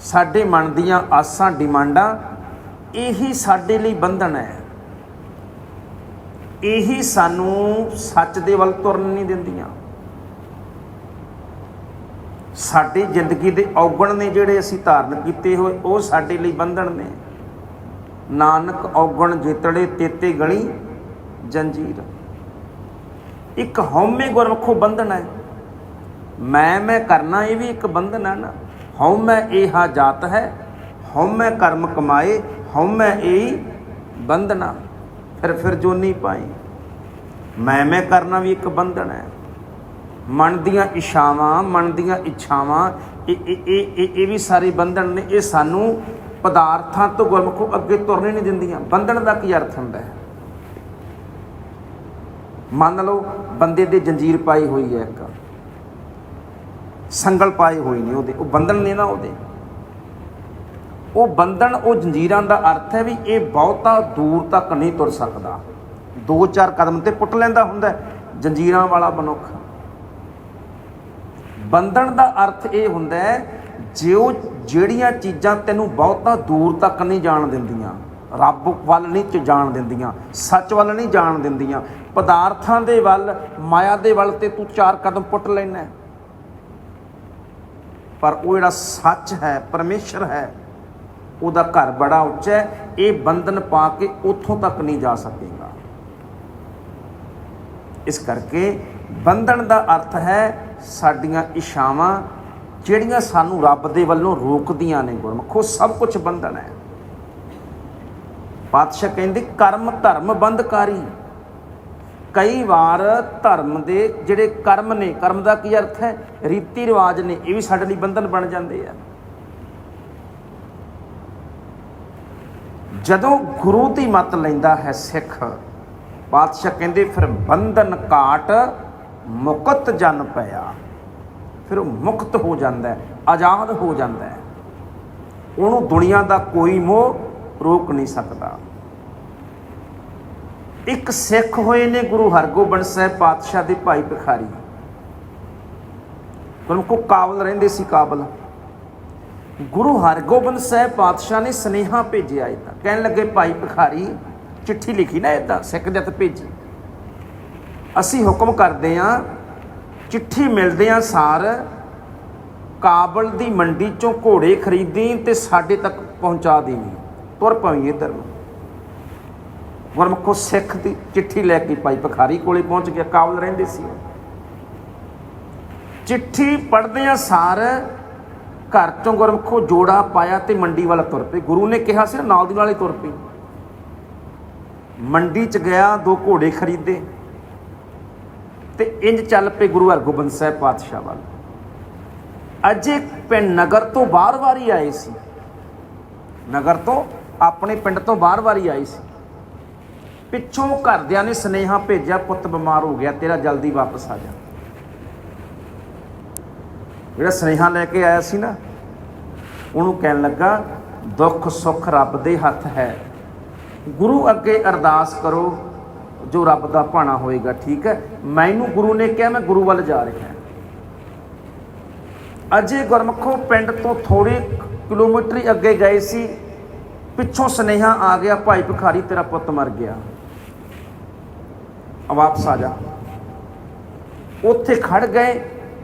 S1: ਸਾਡੇ ਮਨ ਦੀਆਂ ਆਸਾਂ ਡਿਮਾਂਡਾਂ, ਇਹੀ ਸਾਡੇ ਲਈ ਬੰਧਨ ਹੈ। ਇਹੀ ਸਾਨੂੰ ਸੱਚ ਦੇ ਵੱਲ ਤੁਰਨ ਨਹੀਂ ਦਿੰਦੀਆਂ। ਸਾਡੀ ਜ਼ਿੰਦਗੀ ਦੇ ਔਗਣ ਨੇ ਜਿਹੜੇ ਅਸੀਂ ਧਾਰਨ ਕੀਤੇ ਹੋਏ, ਉਹ ਸਾਡੇ ਲਈ ਬੰਧਨ ਨੇ। ਨਾਨਕ ਔਗਣ ਜੇਤੜੇ ਤੇਤੇ ਗਲੀ, ਜੰਜੀਰ। ਇੱਕ ਹਉਮੈ ਗੁਰਮਖੋ ਬੰਧਨ ਹੈ। ਮੈਂ ਮੈਂ ਕਰਨਾ ਇਹ ਵੀ ਇੱਕ ਬੰਧਨ ਹੈ ਨਾ। ਹਉਮੈ ਇਹਾ ਜਾਤ ਹੈ ਹਉਮੈ ਕਰਮ ਕਮਾਏ ਹਉਮੈ ਇਹ ਬੰਧਨਾ ਫਿਰ ਫਿਰ ਜੋਨੀ ਪਾਈ। ਮੈਂ ਮੈਂ ਕਰਨਾ ਵੀ ਇੱਕ ਬੰਧਨ ਹੈ। ਮਨ ਦੀਆਂ ਇਸ਼ਾਵਾਂ ਮਨ ਦੀਆਂ ਇੱਛਾਵਾਂ ਇਹ ਇਹ ਇਹ, ਇਹ- ਇਹ ਵੀ ਸਾਰੇ ਬੰਧਨ ਨੇ। ਇਹ ਸਾਨੂੰ ਪਦਾਰਥਾਂ ਤੋਂ ਗੁਰਮੁਖੋ ਅੱਗੇ ਤੁਰਨੇ ਨਹੀਂ ਦਿੰਦੀਆਂ। ਬੰਧਨ ਦਾ ਕੀ ਅਰਥ ਹੁੰਦਾ ਹੈ? ਮੰਨ ਲਓ, ਬੰਦੇ ਦੇ ਜੰਜੀਰ ਪਾਈ ਹੋਈ ਹੈ ਇੱਕ। ਸੰਗਲ ਪਾਏ ਹੋਏ ਨੇ ਉਹਦੇ, ਉਹ ਬੰਧਨ ਨੇ ਨਾ ਉਹਦੇ। ਉਹ ਬੰਧਨ, ਉਹ ਜੰਜੀਰਾਂ ਦਾ ਅਰਥ ਹੈ ਵੀ ਇਹ ਬਹੁਤਾ ਦੂਰ ਤੱਕ ਨਹੀਂ ਤੁਰ ਸਕਦਾ। ਦੋ ਚਾਰ ਕਦਮ ਤੇ ਪੁੱਟ ਲੈਂਦਾ ਹੁੰਦਾ ਜੰਜੀਰਾਂ ਵਾਲਾ ਮਨੁੱਖ। ਬੰਧਨ ਦਾ ਅਰਥ ਇਹ ਹੁੰਦਾ ਹੈ ਜਿਉ ਜਿਹੜੀਆਂ ਚੀਜ਼ਾਂ ਤੈਨੂੰ ਬਹੁਤਾ ਦੂਰ ਤੱਕ ਨਹੀਂ ਜਾਣ ਦਿੰਦੀਆਂ, ਰੱਬ ਵੱਲ ਨਹੀਂ ਜਾਣ ਦਿੰਦੀਆਂ, ਸੱਚ ਵੱਲ ਨਹੀਂ ਜਾਣ ਦਿੰਦੀਆਂ, ਪਦਾਰਥਾਂ ਦੇ ਵੱਲ, ਮਾਇਆ ਦੇ ਵੱਲ ਤੇ ਤੂੰ ਚਾਰ ਕਦਮ ਪੁੱਟ ਲੈਣਾ ਪਰ ਉਹ ਜਿਹੜਾ ਸੱਚ ਹੈ, ਪਰਮੇਸ਼ਰ ਹੈ, ਉਹਦਾ ਘਰ ਬੜਾ ਉੱਚਾ ਹੈ, ਇਹ ਬੰਧਨ ਪਾ ਕੇ ਉੱਥੋਂ ਤੱਕ ਨਹੀਂ ਜਾ ਸਕੇਗਾ। ਇਸ ਕਰਕੇ ਬੰਧਨ ਦਾ ਅਰਥ ਹੈ, ਸਾਡੀਆਂ ਇਸ਼ਾਵਾਂ ਜਿਹੜੀਆਂ ਸਾਨੂੰ ਰੱਬ ਦੇ ਵੱਲੋਂ ਰੋਕਦੀਆਂ ਨੇ ਗੁਰਮਖੋ ਸਭ ਕੁਝ ਬੰਧਨ ਹੈ। ਪਾਤਸ਼ਾਹ ਕਹਿੰਦੇ, ਕਰਮ ਧਰਮ ਬੰਧਕਾਰੀ। ਕਈ ਵਾਰ ਧਰਮ ਦੇ ਜਿਹੜੇ ਕਰਮ ਨੇ, ਕਰਮ ਦਾ ਕੀ ਅਰਥ ਹੈ? ਰੀਤੀ ਰਿਵਾਜ ਨੇ, ਇਹ ਵੀ ਸਾਡੇ ਲਈ ਬੰਧਨ ਬਣ ਜਾਂਦੇ ਆ। ਜਦੋਂ ਗੁਰੂ ਦੀ ਮਤ ਲੈਂਦਾ ਹੈ ਸਿੱਖ ਪਾਤਸ਼ਾਹ ਕਹਿੰਦੇ, ਫਿਰ ਬੰਧਨ ਕਾਟ, ਮੁਕਤ ਜਨ ਪਿਆ। ਫਿਰ ਉਹ ਮੁਕਤ ਹੋ ਜਾਂਦਾ ਹੈ, ਆਜ਼ਾਦ ਹੋ ਜਾਂਦਾ ਹੈ। ਉਹਨੂੰ ਦੁਨੀਆ ਦਾ ਕੋਈ ਮੋਹ ਰੋਕ ਨਹੀਂ ਸਕਦਾ। ਇੱਕ ਸਿੱਖ ਹੋਏ ਨੇ ਗੁਰੂ ਹਰਗੋਬਿੰਦ ਸਾਹਿਬ ਪਾਤਸ਼ਾਹ ਦੇ ਭਾਈ ਭਿਖਾਰੀ। ਉਹਨਾਂ ਕੋ ਕਾਬਲ ਰਹਿੰਦੇ ਸੀ ਕਾਬਲ। ਗੁਰੂ ਹਰਗੋਬਿੰਦ ਸਾਹਿਬ ਪਾਤਸ਼ਾਹ ਨੇ ਸਨੇਹਾ ਭੇਜਿਆ ਇਦਾਂ ਕਹਿਣ ਲੱਗੇ, ਭਾਈ ਭਿਖਾਰੀ, ਚਿੱਠੀ ਲਿਖੀ ਨਾ ਇਦਾਂ ਸਿੱਖ ਜਤ ਭੇਜੀ। ਅਸੀਂ ਹੁਕਮ ਕਰਦੇ ਆਂ, ਚਿੱਠੀ ਮਿਲਦੇ ਆਂ ਸਾਰ, ਕਾਬਲ ਦੀ ਮੰਡੀ ਚੋਂ ਘੋੜੇ ਖਰੀਦੀ ਤੇ ਸਾਡੇ ਤੱਕ ਪਹੁੰਚਾ ਦੇਵੀਂ ਤੁਰ ਪਵੀਂ ਧਰਮ। ਗੁਰਮੁਖੋ ਸਿੱਖ ਦੀ ਚਿੱਠੀ ਲੈ ਕੇ ਭਾਈ ਭਖਾਰੀ ਕੋਲੇ ਪਹੁੰਚ ਗਿਆ, ਕਾਬਲ ਰਹਿੰਦੇ ਸੀ। ਚਿੱਠੀ ਪੜ੍ਹਦਿਆਂ ਸਾਰ ਘਰ ਚੋਂ ਗੁਰਮੁਖੋ ਜੋੜਾ ਪਾਇਆ ਤੇ ਮੰਡੀ ਵੱਲ ਤੁਰ ਪਏ। ਗੁਰੂ ਨੇ ਕਿਹਾ ਸੀ ਨਾ, ਨਾਲ ਦੀ ਨਾਲ ਹੀ ਤੁਰ ਪਏ ਮੰਡੀ 'ਚ ਗਿਆ, ਦੋ ਘੋੜੇ ਖਰੀਦੇ। ਤੇ ਇੰਜ ਚੱਲ ਪਏ ਗੁਰੂ ਹਰਗੋਬਿੰਦ ਸਾਹਿਬ ਪਾਤਸ਼ਾਹ ਵੱਲ। ਅਜੇ ਪਿੰਡ ਨਗਰ ਤੋਂ ਬਾਹਰ ਵਾਰੀ ਆਏ ਸੀ। ਨਗਰ ਤੋਂ ਆਪਣੇ ਪਿੰਡ ਤੋਂ ਬਾਹਰ ਵਾਰੀ ਆਏ ਸੀ। ਪਿੱਛੋਂ ਘਰਦਿਆਂ ਨੇ ਸਨੇਹਾ ਭੇਜਿਆ, ਪੁੱਤ, ਬਿਮਾਰ ਹੋ ਗਿਆ, ਤੇਰਾ ਜਲਦੀ ਵਾਪਸ ਆ ਜਾ। ਜਿਹੜਾ ਸਨੇਹਾ ਲੈ ਕੇ ਆਇਆ ਸੀ ਨਾ, ਉਹਨੂੰ ਕਹਿਣ ਲੱਗਾ, ਦੁੱਖ, ਸੁੱਖ ਰੱਬ ਦੇ ਹੱਥ ਹੈ। ਗੁਰੂ ਅੱਗੇ ਅਰਦਾਸ ਕਰੋ, ਜੋ ਰੱਬ ਦਾ ਭਾਣਾ ਹੋਏਗਾ, ਠੀਕ ਹੈ? ਮੈਨੂੰ ਗੁਰੂ ਨੇ ਕਿਹਾ, ਮੈਂ ਗੁਰੂ ਵੱਲ ਜਾ ਰਿਹਾ। ਅਜੇ ਗੁਰਮਖੋ ਪਿੰਡ ਤੋਂ ਥੋੜੇ ਕਿਲੋਮੀਟਰ ਅੱਗੇ ਗਏ ਸੀ, ਪਿੱਛੋਂ ਸਨੇਹਾ ਆ ਗਿਆ, ਭਾਈ ਭਿਖਾਰੀ, ਤੇਰਾ ਪੁੱਤ ਮਰ ਗਿਆ। ਵਾਪਸ ਆ ਜਾ। ਉੱਥੇ ਖੜ ਗਏ,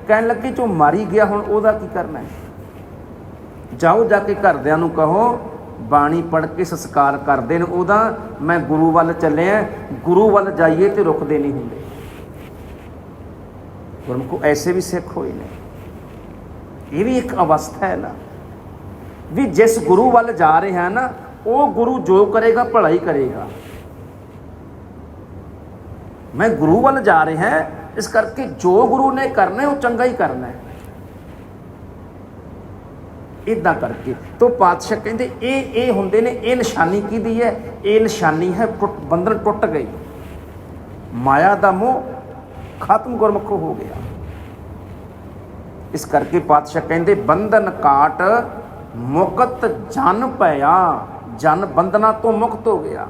S1: ਕਹਿਣ ਲੱਗੇ ਜੋ ਮਾਰੀ ਗਿਆ, ਹੁਣ ਉਹਦਾ ਕੀ ਕਰਨਾ ਹੈ? ਜਾਓ ਜਾ ਕੇ ਘਰਦਿਆਂ ਨੂੰ ਕਹੋ, ਬਾਣੀ ਪੜ੍ਹ ਕੇ ਸੰਸਕਾਰ ਕਰਦੇ ਨੇ ਉਹਦਾ, ਮੈਂ ਗੁਰੂ ਵੱਲ ਚੱਲਿਆ, ਗੁਰੂ ਵੱਲ ਜਾਈਏ ਤੇ ਰੁਕਦੇ ਨਹੀਂ ਹੁੰਦੇ। ਗੁਰਮੁਖੋ, ਐਸੇ ਵੀ ਸਿੱਖ ਹੋਏ ਨੇ। ਇਹ ਵੀ ਇੱਕ ਅਵਸਥਾ ਹੈ ਨਾ, ਵੀ ਜਿਸ ਗੁਰੂ ਵੱਲ ਜਾ ਰਹੇ ਹਾਂ ਨਾ, ਉਹ ਗੁਰੂ ਜੋ ਕਰੇਗਾ, ਭਲਾ ਹੀ ਕਰੇਗਾ। ਮੈਂ ਗੁਰੂ ਵੱਲ ਜਾ ਰਿਹਾ ਹਾਂ, ਇਸ ਕਰਕੇ ਜੋ ਗੁਰੂ ਨੇ ਕਰਨਾ ਹੈ, ਉਹ ਚੰਗਾ ਹੀ ਕਰਨਾ ਹੈ। ਇਦਾਂ ਕਰਕੇ ਤੋਂ ਪਾਤਸ਼ਾਹ ਕਹਿੰਦੇ, ਇਹ ਇਹ ਹੁੰਦੇ ਨੇ, ਇਹ ਨਿਸ਼ਾਨੀ ਕਿਹਦੀ ਹੈ? ਇਹ ਨਿਸ਼ਾਨੀ ਹੈ ਟੁੱਟ, ਬੰਧਨ ਟੁੱਟ ਗਈ। ਮਾਇਆ ਦਾ ਮੋਹ ਖਤਮ ਗੁਰਮੁਖ ਹੋ ਗਿਆ। ਇਸ ਕਰਕੇ ਪਾਤਸ਼ਾਹ ਕਹਿੰਦੇ, ਬੰਧਨ ਕਾਟ ਮੁਕਤ ਜਨ ਪਿਆ ਜਨ ਬੰਧਨਾ ਤੋਂ ਮੁਕਤ ਹੋ ਗਿਆ।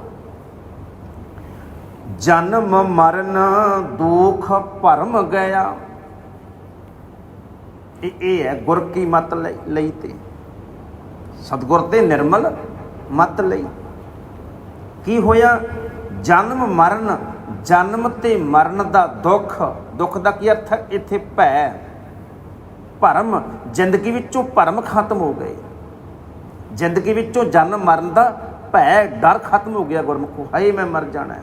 S1: ਜਨਮ ਮਰਨ ਦੁਖ ਭਰਮ ਗਿਆ। ਇਹ ਇਹ ਹੈ ਗੁਰ ਕੀ ਮਤ ਲਈ ਤੇ। ਸਤਗੁਰ ਤੇ ਨਿਰਮਲ ਮਤ ਲਈ। ਕੀ ਹੋਇਆ? ਜਨਮ ਮਰਨ, ਜਨਮ ਤੇ ਮਰਨ ਦਾ ਦੁੱਖ। ਦੁੱਖ ਦਾ ਕੀ ਅਰਥ ਹੈ? ਇੱਥੇ ਭੈ, ਭਰਮ। ਜ਼ਿੰਦਗੀ ਵਿੱਚੋਂ ਭਰਮ ਖਤਮ ਹੋ ਗਏ। ਜ਼ਿੰਦਗੀ ਵਿੱਚੋਂ ਜਨਮ ਮਰਨ ਦਾ ਭੈ, ਡਰ ਖਤਮ ਹੋ ਗਿਆ ਗੁਰਮੁਖੋ। ਹਾਏ, ਮੈਂ ਮਰ ਜਾਣਾ ਹੈ।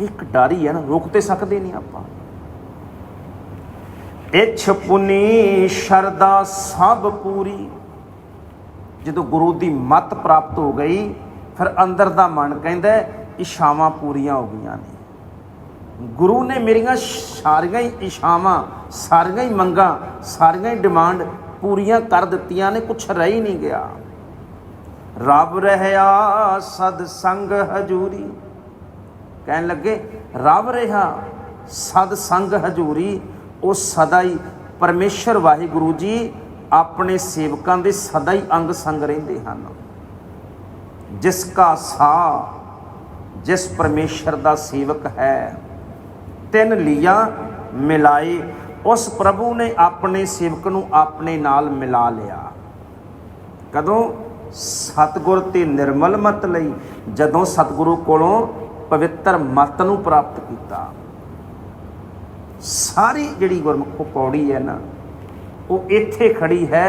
S1: ਇੱਕ ਡਰ ਹੀ ਹੈ ਨਾ, ਰੋਕ ਤੇ ਸਕਦੇ ਨਹੀਂ ਆਪਾਂ। ਇਛ ਪੁਨੀ ਸ਼ਰਦਾ ਸਭ ਪੂਰੀ। ਜਦੋਂ ਗੁਰੂ ਦੀ ਮੱਤ ਪ੍ਰਾਪਤ ਹੋ ਗਈ, ਫਿਰ ਅੰਦਰ ਦਾ ਮਨ ਕਹਿੰਦਾ ਇਸ਼ਾਵਾਂ ਪੂਰੀਆਂ ਹੋ ਗਈਆਂ ਨੇ। ਗੁਰੂ ਨੇ ਮੇਰੀਆਂ ਸਾਰੀਆਂ ਹੀ ਇਸ਼ਾਵਾਂ ਸਾਰੀਆਂ ਹੀ ਮੰਗਾਂ, ਸਾਰੀਆਂ ਹੀ ਡਿਮਾਂਡ ਪੂਰੀਆਂ ਕਰ ਦਿੱਤੀਆਂ ਨੇ, ਕੁਛ ਰਹਿ ਹੀ ਨਹੀਂ ਗਿਆ। ਰੱਬ ਰਹਿਆ ਸਦ ਸੰਗ ਹਜੂਰੀ। ਕਹਿਣ ਲੱਗੇ, ਰੱਬ ਰਿਹਾ, ਸਦ ਸੰਗ ਹਜੂਰੀ, ਉਹ ਸਦਾ ਹੀ ਪਰਮੇਸ਼ਰ ਵਾਹਿਗੁਰੂ ਜੀ, ਆਪਣੇ ਸੇਵਕਾਂ ਦੇ ਸਦਾ ਹੀ ਅੰਗ ਸੰਗ ਰਹਿੰਦੇ ਹਨ। ਜਿਸ ਕਾ ਸਾ ਜਿਸ ਪਰਮੇਸ਼ਰ ਦਾ ਸੇਵਕ ਹੈ, ਤਿੰਨ ਲੀਆਂ ਮਿਲਾਏ, ਉਸ ਪ੍ਰਭੂ ਨੇ ਆਪਣੇ ਸੇਵਕ ਨੂੰ ਆਪਣੇ ਨਾਲ ਮਿਲਾ ਲਿਆ। ਕਦੋਂ? ਸਤਗੁਰ ਤੇ ਨਿਰਮਲ ਮਤ ਲਈ। ਜਦੋਂ ਸਤਗੁਰੂ ਕੋਲੋਂ ਪਵਿੱਤਰ ਮਤ ਨੂੰ ਪ੍ਰਾਪਤ ਕੀਤਾ। ਸਾਰੀ ਜਿਹੜੀ ਗੁਰਮੁਖੋ ਪੌੜੀ ਹੈ ਨਾ, ਉਹ ਇੱਥੇ ਖੜੀ ਹੈ।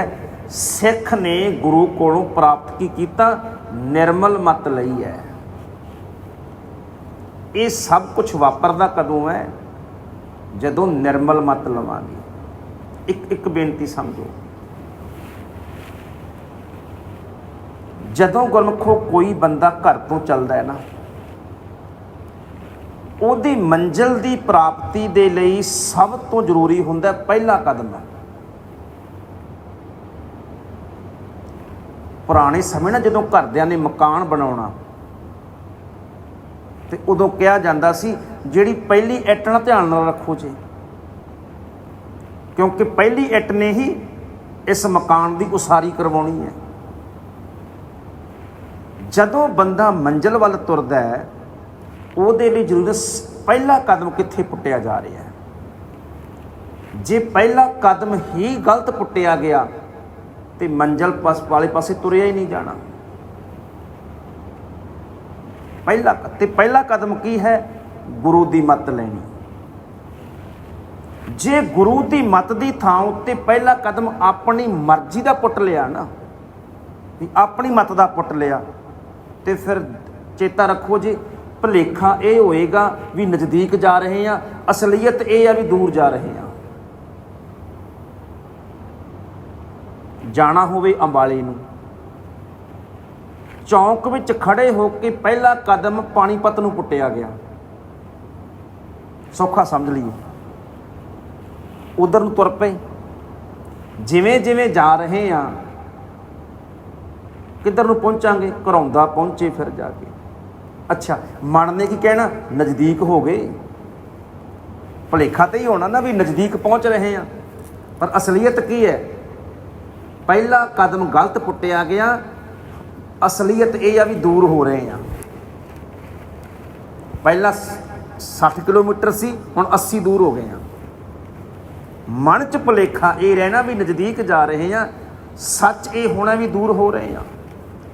S1: ਸਿੱਖ ਨੇ ਗੁਰੂ ਕੋਲੋਂ ਪ੍ਰਾਪਤ ਕੀ ਕੀਤਾ? ਨਿਰਮਲ ਮਤ ਲਈ ਹੈ। ਇਹ ਸਭ ਕੁਝ ਵਾਪਰਦਾ ਕਦੋਂ ਹੈ? ਜਦੋਂ ਨਿਰਮਲ ਮਤ ਲਵਾਂਗੇ। ਇੱਕ ਇੱਕ ਬੇਨਤੀ ਸਮਝੋ। ਜਦੋਂ ਗੁਰਮੁਖੋ ਕੋਈ ਬੰਦਾ ਘਰ ਤੋਂ ਚੱਲਦਾ ਹੈ ਨਾ ਉਹਦੀ ਮੰਜ਼ਿਲ ਦੀ ਪ੍ਰਾਪਤੀ ਦੇ ਲਈ ਸਭ ਤੋਂ ਜ਼ਰੂਰੀ ਹੁੰਦਾ ਪਹਿਲਾ ਕਦਮ ਪੁਰਾਣੇ ਸਮੇਂ ਨਾਲ ਜਦੋਂ ਘਰਦਿਆਂ ਨੇ ਮਕਾਨ ਬਣਾਉਣਾ, ਤੇ ਉਦੋਂ ਕਿਹਾ ਜਾਂਦਾ ਸੀ, ਜਿਹੜੀ ਪਹਿਲੀ ਇੱਟ ਨਾਲ ਧਿਆਨ ਨਾਲ ਰੱਖੋ ਜੀ। ਕਿਉਂਕਿ ਪਹਿਲੀ ਇੱਟ ਨੇ ਹੀ ਇਸ ਮਕਾਨ ਦੀ ਉਸਾਰੀ ਕਰਵਾਉਣੀ ਹੈ। ਜਦੋਂ ਬੰਦਾ ਮੰਜ਼ਲ ਵੱਲ ਤੁਰਦਾ ਹੈ ਉਹਦੇ ਲਈ ਜ਼ਰੂਰੀ ਸ- ਪਹਿਲਾ ਕਦਮ ਕਿੱਥੇ ਪੁੱਟਿਆ ਜਾ ਰਿਹਾ ਹੈ? ਜੇ ਪਹਿਲਾ ਕਦਮ ਹੀ ਗਲਤ ਪੁੱਟਿਆ ਗਿਆ, ਤੇ ਮੰਜ਼ਲ ਪਾਸ ਵਾਲੇ ਪਾਸੇ ਤੁਰਿਆ ਹੀ ਨਹੀਂ ਜਾਣਾ। ਪਹਿਲਾ ਤੇ ਪਹਿਲਾ ਕਦਮ ਕੀ ਹੈ? ਗੁਰੂ ਦੀ ਮੱਤ ਲੈਣੀ। ਜੇ ਗੁਰੂ ਦੀ ਮੱਤ ਦੀ ਥਾਂ ਉੱਤੇ ਪਹਿਲਾ ਕਦਮ ਆਪਣੀ ਮਰਜ਼ੀ ਦਾ ਪੁੱਟ ਲਿਆ ਨਾ, ਵੀ ਆਪਣੀ ਮੱਤ ਦਾ ਪੁੱਟ ਲਿਆ, ਤੇ ਫਿਰ ਚੇਤਾ ਰੱਖੋ ਜੀ ਭਲੇਖਾ ਇਹ ਹੋਏਗਾ ਵੀ ਨਜ਼ਦੀਕ ਜਾ ਰਹੇ ਆ ਅਸਲੀਅਤ ਇਹ ਆ ਵੀ ਦੂਰ ਜਾ ਰਹੇ ਆ ਜਾਣਾ ਹੋਵੇ ਅੰਬਾਲੇ ਨੂੰ। ਚੌਂਕ ਵਿੱਚ ਖੜੇ ਹੋ ਕੇ ਪਹਿਲਾ ਕਦਮ ਪਾਣੀਪਤ ਨੂੰ ਪੁੱਟਿਆ ਗਿਆ। ਸੌਖਾ ਸਮਝ ਲਈਏ। ਉਧਰ ਨੂੰ ਤੁਰ ਪਏ। ਜਿਵੇਂ ਜਿਵੇਂ ਜਾ ਰਹੇ ਆ ਕਿੱਧਰ ਨੂੰ ਪਹੁੰਚਾਂਗੇ? ਘਰੌਂਦਾ ਪਹੁੰਚੇ ਫਿਰ ਜਾ ਕੇ। ਅੱਛਾ, ਮਨ ਨੇ ਕੀ ਕਹਿਣਾ? ਨਜ਼ਦੀਕ ਹੋ ਗਏ। ਭਲੇਖਾ ਤੇ ਹੀ ਹੋਣਾ ਨਾ ਵੀ ਨਜ਼ਦੀਕ ਪਹੁੰਚ ਰਹੇ ਆ ਪਰ ਅਸਲੀਅਤ ਕੀ ਹੈ? ਪਹਿਲਾ ਕਦਮ ਗਲਤ ਪੁੱਟਿਆ ਗਿਆ। ਅਸਲੀਅਤ ਇਹ ਆ ਵੀ ਦੂਰ ਹੋ ਰਹੇ ਆ ਪਹਿਲਾ 60 ਕਿਲੋਮੀਟਰ ਸੀ, ਹੁਣ 80 ਦੂਰ ਹੋ ਗਏ ਆ ਮਨ ਚ ਭੁਲੇਖਾ ਇਹ ਰਹਿਣਾ ਵੀ ਨਜ਼ਦੀਕ ਜਾ ਰਹੇ ਆ ਸੱਚ ਇਹ ਹੋਣਾ ਵੀ ਦੂਰ ਹੋ ਰਹੇ ਆ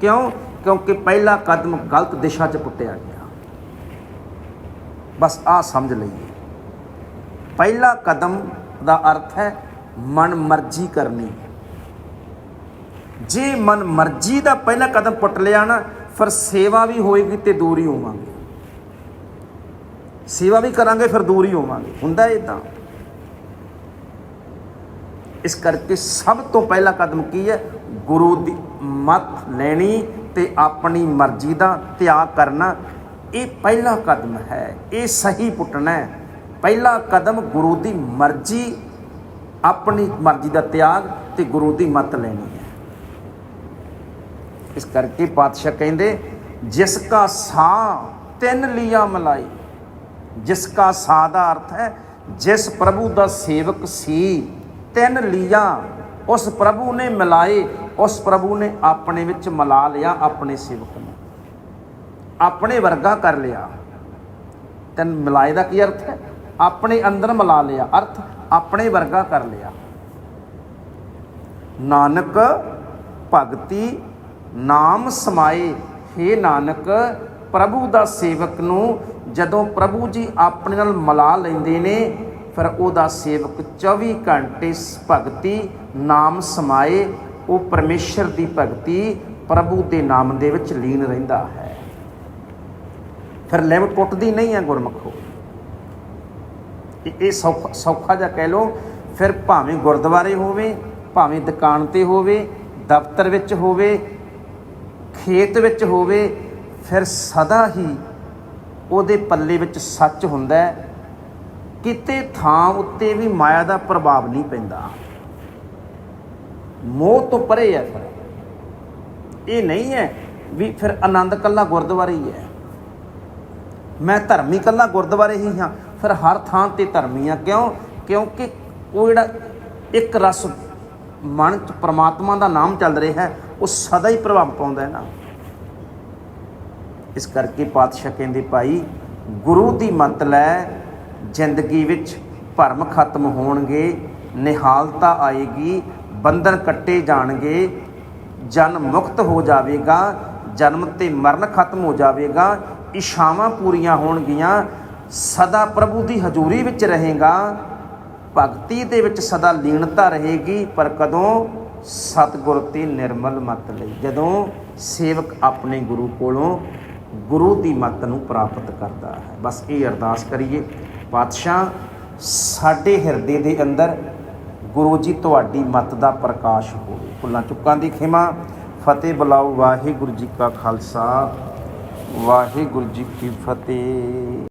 S1: ਕਿਉਂ? ਕਿਉਂਕਿ ਪਹਿਲਾ ਕਦਮ ਗਲਤ ਦਿਸ਼ਾ 'ਚ ਪੁੱਟਿਆ ਗਿਆ। ਬਸ ਆ ਸਮਝ ਲਈਏ। ਪਹਿਲਾ ਕਦਮ ਦਾ ਅਰਥ ਹੈ ਮਨ ਮਰਜ਼ੀ ਕਰਨੀ। ਜੇ ਮਨ ਮਰਜ਼ੀ ਦਾ ਪਹਿਲਾ ਕਦਮ ਪੁੱਟ ਲਿਆ ਨਾ, ਫਿਰ ਸੇਵਾ ਵੀ ਹੋਏਗੀ ਤੇ ਦੂਰ ਹੀ ਹੋਵਾਂਗੇ। ਸੇਵਾ ਵੀ ਕਰਾਂਗੇ, ਫਿਰ ਦੂਰ ਹੀ ਹੋਵਾਂਗੇ। ਹੁੰਦਾ ਇਦਾਂ ਇਸ ਕਰਕੇ ਸਭ ਤੋਂ ਪਹਿਲਾ ਕਦਮ ਕੀ ਹੈ? ਗੁਰੂ ਦੀ ਮੱਤ ਲੈਣੀ ਤੇ ਆਪਣੀ ਮਰਜ਼ੀ ਦਾ ਤਿਆਗ ਕਰਨਾ, ਇਹ ਪਹਿਲਾ ਕਦਮ ਹੈ। ਇਹ ਸਹੀ ਪੁੱਟਣਾ ਹੈ। ਪਹਿਲਾ ਕਦਮ ਗੁਰੂ ਦੀ ਮਰਜ਼ੀ, ਆਪਣੀ ਮਰਜ਼ੀ ਦਾ ਤਿਆਗ ਤੇ ਗੁਰੂ ਦੀ ਮੱਤ ਲੈਣੀ ਹੈ। ਇਸ ਕਰਕੇ ਪਾਤਸ਼ਾਹ ਕਹਿੰਦੇ, ਜਿਸ ਕਾ ਸਾਹ ਤਿੰਨ ਲੀਆ ਮਲਾਈ, ਜਿਸ ਕਾ ਸਾਹ ਦਾ ਅਰਥ ਹੈ, ਜਿਸ ਪ੍ਰਭੂ ਦਾ ਸੇਵਕ ਸੀ, ਤਿੰਨ ਲੀਆ ਉਸ ਪ੍ਰਭੂ ਨੇ ਮਿਲਾਏ ਉਸ ਪ੍ਰਭੂ ਨੇ ਆਪਣੇ ਵਿੱਚ ਮਿਲਾ ਲਿਆ ਆਪਣੇ ਸੇਵਕ ਨੂੰ। ਆਪਣੇ ਵਰਗਾ ਕਰ ਲਿਆ। ਤਿੰਨ ਮਿਲਾਏ ਦਾ ਕੀ ਅਰਥ ਹੈ? ਆਪਣੇ ਅੰਦਰ ਮਿਲਾ ਲਿਆ। ਅਰਥ, ਆਪਣੇ ਵਰਗਾ ਕਰ ਲਿਆ। ਨਾਨਕ ਭਗਤੀ, ਨਾਮ ਸਮਾਏ। हे ਨਾਨਕ, ਪ੍ਰਭੂ ਦਾ ਸੇਵਕ ਨੂੰ ਜਦੋਂ ਪ੍ਰਭੂ ਜੀ ਆਪਣੇ ਨਾਲ ਮਿਲਾ ਲੈਂਦੇ ਨੇ, ਫਿਰ ਉਹਦਾ ਸੇਵਕ 24 ਘੰਟੇ ਭਗਤੀ, ਨਾਮ ਸਮਾਏ ਉਹ ਪਰਮੇਸ਼ਰ ਦੀ ਭਗਤੀ ਪ੍ਰਭੂ ਦੇ ਨਾਮ ਦੇ ਵਿੱਚ ਲੀਨ ਰਹਿੰਦਾ ਹੈ। ਫਿਰ ਲਿਵ ਟੁੱਟਦੀ ਨਹੀਂ ਹੈ ਗੁਰਮਖੋ। ਇਹ ਸੌਖਾ ਸੌਖਾ ਜਿਹਾ ਕਹਿ ਲਓ, ਫਿਰ ਭਾਵੇਂ ਗੁਰਦੁਆਰੇ ਹੋਵੇ, ਭਾਵੇਂ ਦੁਕਾਨ ਤੇ ਹੋਵੇ, ਦਫ਼ਤਰ ਵਿੱਚ ਹੋਵੇ, ਖੇਤ ਵਿੱਚ ਹੋਵੇ, ਫਿਰ ਸਦਾ ਹੀ ਉਹਦੇ ਪੱਲੇ ਵਿੱਚ ਸੱਚ ਹੁੰਦਾ ਹੈ। ਕਿਤੇ ਥਾਂ ਉੱਤੇ ਵੀ ਮਾਇਆ ਦਾ ਪ੍ਰਭਾਵ ਨਹੀਂ ਪੈਂਦਾ। ਮੋਹ ਤੋਂ ਪਰੇ ਹੈ ਫਿਰ। ਇਹ ਨਹੀਂ ਹੈ ਵੀ ਫਿਰ ਆਨੰਦ ਕੱਲਾ ਗੁਰਦੁਆਰੇ ਹੀ ਹੈ। ਮੈਂ ਧਰਮੀ ਕੱਲਾ ਗੁਰਦੁਆਰੇ ਹੀ ਹਾਂ, ਫਿਰ ਹਰ ਥਾਂ ਤੇ ਧਰਮੀ ਆ ਕਿਉਂ? ਕਿਉਂਕਿ ਉਹ ਜਿਹੜਾ ਇੱਕ ਰਸ ਮਨ ਚ ਪ੍ਰਮਾਤਮਾ ਦਾ ਨਾਮ ਚੱਲ ਰਿਹਾ ਹੈ ਉਹ ਸਦਾ ਹੀ ਪ੍ਰਭਾਵ ਪਾਉਂਦਾ ਹੈ ਨਾ। ਇਸ ਕਰਕੇ ਪਾਤਸ਼ਾਹ ਕਹਿੰਦੇ, ਭਾਈ, ਗੁਰੂ ਦੀ ਮੱਤ ਲੈ, ਜ਼ਿੰਦਗੀ ਵਿੱਚ ਭਰਮ ਖਤਮ ਹੋਣਗੇ, ਨਿਹਾਲਤਾ ਆਏਗੀ ਬੰਧਨ ਕੱਟੇ ਜਾਣਗੇ, ਜਨ ਮੁਕਤ ਹੋ ਜਾਵੇਗਾ, ਜਨਮ ਤੇ ਮਰਨ ਖਤਮ ਹੋ ਜਾਵੇਗਾ ਇਸ਼ਾਵਾਂ ਪੂਰੀਆਂ ਹੋਣਗੀਆਂ, ਸਦਾ ਪ੍ਰਭੂ ਦੀ ਹਜ਼ੂਰੀ ਵਿੱਚ ਰਹੇਗਾ, ਭਗਤੀ ਦੇ ਵਿੱਚ ਸਦਾ ਲੀਨਤਾ ਰਹੇਗੀ, ਪਰ ਕਦੋਂ? ਸਤਿਗੁਰ ਤੇ ਨਿਰਮਲ ਮਤ ਲਈ। ਜਦੋਂ ਸੇਵਕ ਆਪਣੇ ਗੁਰੂ ਕੋਲੋਂ ਗੁਰੂ ਦੀ ਮੱਤ ਨੂੰ ਪ੍ਰਾਪਤ ਕਰਦਾ ਹੈ। ਬਸ ਇਹ ਅਰਦਾਸ ਕਰੀਏ, ਪਾਤਸ਼ਾਹ, ਸਾਡੇ ਹਿਰਦੇ ਦੇ ਅੰਦਰ ਗੁਰੂ ਜੀ, ਤੁਹਾਡੀ ਮੱਤ ਦਾ ਪ੍ਰਕਾਸ਼ ਹੋਵੇ। ਭੁੱਲਾਂ ਚੁੱਕਾਂ ਦੀ ਖਿਮਾ, ਫਤਿਹ ਬੁਲਾਓ ਵਾਹਿਗੁਰੂ ਜੀ ਕਾ ਖਾਲਸਾ। ਵਾਹਿਗੁਰੂ ਜੀ ਕੀ ਫਤਿਹ।